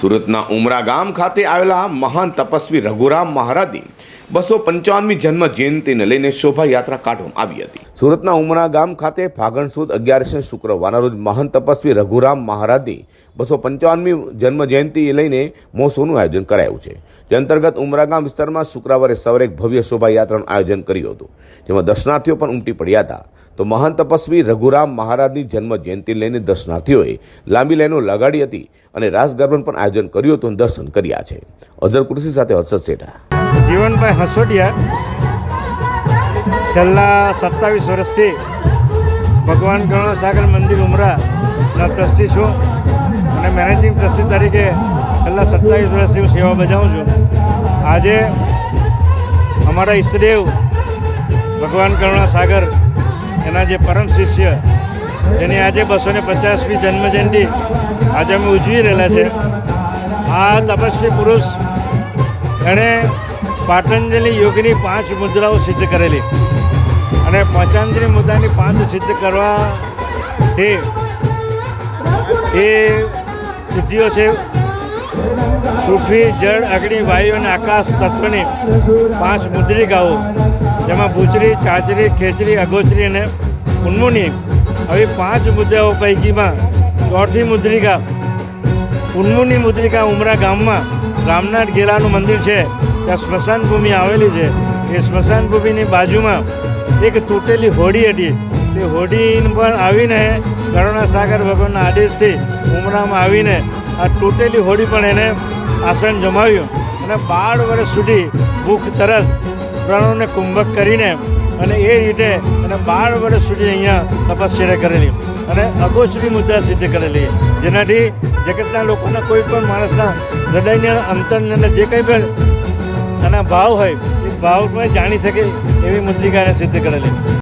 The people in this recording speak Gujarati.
સુરતના ઉમરા ગામ ખાતે આવેલા મહાન તપસ્વી રઘુરામ મહારાજની બસો પંચાવનમી જન્મ જયંતિને લઈને શોભાયાત્રા કાઢવામાં આવી હતી. સુરતના ઉમરા ગામ ખાતે ફાગણ સુદ અગિયારસે શુક્રવારના રોજ મહાન તપસ્વી રઘુરામ મહારાજની બસો પંચાવનમી જન્મ જયંતિ લઈને મહોત્સવનું આયોજન કરાયું છે. જે અંતર્ગત ઉમરા ગામ વિસ્તારમાં શુક્રવારે સવારે એક ભવ્ય શોભાયાત્રાનું આયોજન કર્યું હતું, જેમાં દર્શનાર્થીઓ પણ ઉમટી પડ્યા હતા. તો મહાન તપસ્વી રઘુરામ મહારાજની જન્મ જયંતિ લઈને દર્શનાર્થીઓએ લાંબી લાઈનો લગાડી હતી અને રાસ ગરબન પણ આયોજન કર્યું હતું દર્શન કર્યા છે. અઝર કુર્સી સાથે હર્ષદ શેઠા. જીવનભાઈ હસોડિયા છેલ્લા સત્તાવીસ વર્ષથી ભગવાન કરુણાસાગર મંદિર ઉમરાના ટ્રસ્ટી છું અને મેનેજિંગ ટ્રસ્ટી તરીકે છેલ્લા સત્તાવીસ વર્ષથી હું સેવા બજાવું છું. આજે અમારા ઈષ્ટદેવ ભગવાન કરુણાસાગર એના જે પરમ શિષ્ય એની આજે બસો ને પચાસમી જન્મજયંતિ આજે અમે ઉજવી રહેલા છે, આ તપસ્વી પુરુષ એણે પાટંજલિ યોગની પાંચ મુદ્રાઓ સિદ્ધ કરેલી. અને પંચાંતરી મુદ્રાની પાંચ સિદ્ધ કરવાથી એ સિદ્ધિઓ છે પૃથ્વી, જળ, અગ્નિ, વાયુ અને આકાશ તત્વની પાંચ મુદ્રિકાઓ, જેમાં ભૂચરી ચાચરી, ખેચરી, અગોચરી અને ઉન્મુની. આવી પાંચ મુદ્રાઓ પૈકીમાં ચોથી મુદ્રિકા, ઉન્મુની મુદ્રિકા ઉમરા ગામમાં રામનાથ ગેલાનું મંદિર છે. ત્યાં સ્મશાન ભૂમિ આવેલી છે. એ સ્મશાન ભૂમિની બાજુમાં એક તૂટેલી હોડી હતી. તે હોડી પણ આવીને કરુણાસાગર ભગવાનના આદેશથી ઉમરામાં આવીને આ તૂટેલી હોડી પણ એને આસન જમાવ્યું અને બાર વર્ષ સુધી ભૂખ તરસ પ્રાણોને કુંભક કરીને અને એ રીતે અને બાર વર્ષ સુધી અહીંયા તપસ્યા કરેલી અને અગોચરી મુદ્રા સિદ્ધ કરેલી. જેનાથી જગતના લોકોના કોઈ પણ માણસના હૃદયની અંતરની અંદર જે કંઈ પણ એના ભાવ હોય એ ભાવ પણ જાણી શકે એવી મુદ્રિકાને સિદ્ધ કરેલી.